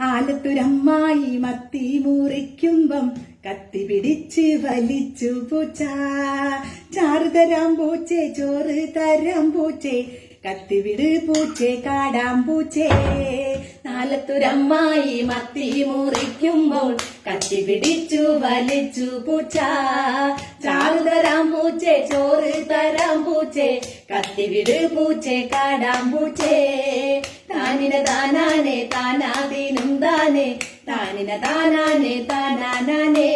ആലത്തുരമ്മായി മത്തി മുറിക്കുമ്പം കത്തി പിടിച്ച് വലിച്ചു പൂച്ച. ചാറ് തരാം പൂച്ചേ ചോറ് തരാം പൂച്ചേ കത്തിവിട് പൂച്ചേ കാടാം പൂച്ചേ. നാലത്തുരമ്മായി മത്തി മുറിക്കുമ്പോൾ കത്തി പിടിച്ചു വലിച്ചു പൂച്ച. ചാറ് തരാം പൂച്ചേ ചോറ് തരാം പൂച്ചേ കത്തിവിട് പൂച്ചേ കാടാം പൂച്ചേ. താനിന താനാനെ താനിന താനാനെ താനാനാനേ.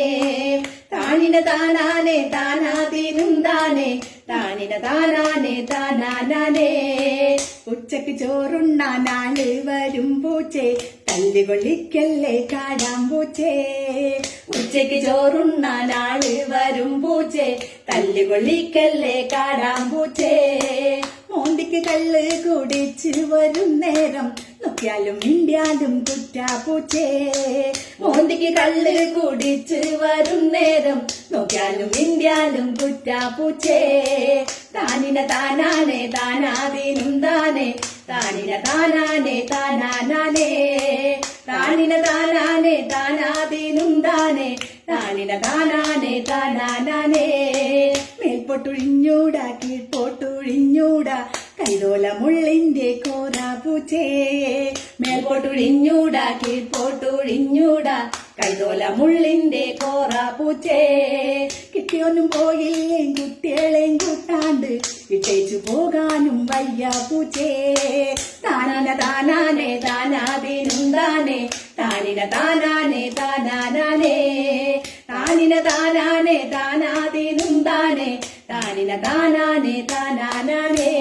താനിന താനാനെ താനാദീനും താനെ താനിന താനാനെ താനാനാനേ. ഉച്ചയ്ക്ക് ചോറുണ്ണാൻ ആൾ വരും പൂച്ചേ. തല്ലുകൊള്ളിക്കല്ലേ കാടാം പൂച്ചേ. ഉച്ചയ്ക്ക് ചോറുണ്ണാൻ ആൾ വരും പൂച്ചേ. തല്ലുകൊള്ളിക്കല്ലേ കാടാം പൂച്ചേ. മോന്തിക്ക് കല്ല് കുടിച്ച് വരും നേരം. നോക്കിയാലും മിണ്ടിയാലും കുറ്റാ പൂച്ചേ. മോന്തിക്ക് കള്ള് കുടിച്ച് വരും നേരം നോക്കിയാലും മിണ്ടിയാലും കുറ്റാ പൂച്ചേ. താനിന താനാനെ താനാദീനും താനെ. താനിന താനാനെ താനാനാനേ. താനിന താനാനെ താനാദീനും താനെ. താനിന താനാനെ താനാനാനേ. മേൽപോട്ടൊഴിഞ്ഞൂടാ കീഴ്പോട്ടൊഴിഞ്ഞൂടാ. കൈതോല മുള്ളിന്റെ കോര പൂച്ചയെ മേൽപോട്ടൊഴിഞ്ഞൂടാ കീഴ്പോട്ടൊഴിഞ്ഞൂടാ. കൈതോല മുള്ളിന്റെ കോറ പൂച്ചേ. കിട്ടിയൊന്നും പോയില്ലേ കുട്ടികളെയും കൂട്ടാണ്ട്. ഇട്ടേച്ചു പോകാനും വയ്യ പൂച്ചേ. താനാന താനാനെ താനാദീനും താനെ താനിന താനാനെ താനാനാനേ. తానిన తానానే తానానే